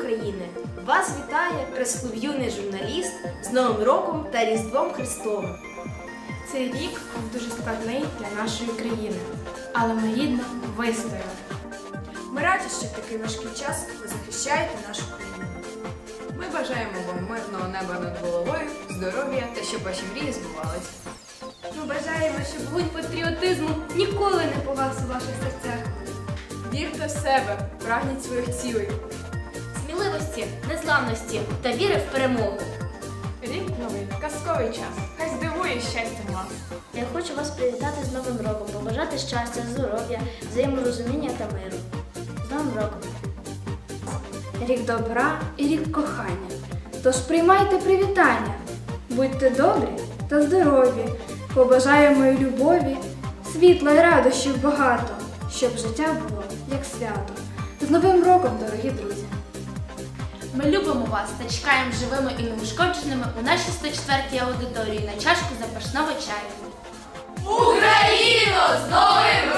України! Вас вітає прес-клуб юний журналіст з Новим роком та Різдвом Христовим. Цей рік був дуже складний для нашої країни, але ми гідно вистояли. Ми раді, що в такий важкий час ви захищаєте нашу країну. Ми бажаємо вам мирного неба над головою, здоров'я та щоб ваші мрії збувались. Ми бажаємо, щоб вогонь патріотизму ніколи не погас у ваших серцях. Вірте в себе, прагніть своїх цілей. Незламності та віри в перемогу. Рік новий, казковий час. Хай здивує щастям вас. Я хочу вас привітати з Новим роком, побажати щастя, здоров'я, взаєморозуміння та миру. З Новим роком! Рік добра і рік кохання. Тож приймайте привітання, будьте добрі та здорові, побажаємо і любові, світла і радощів багато, щоб життя було як свято. З Новим роком, дорогі друзі! Ми любимо вас та чекаємо живими і неушкодженими у нашій 104-й аудиторії на чашку запашного чаю. Україно! З Новим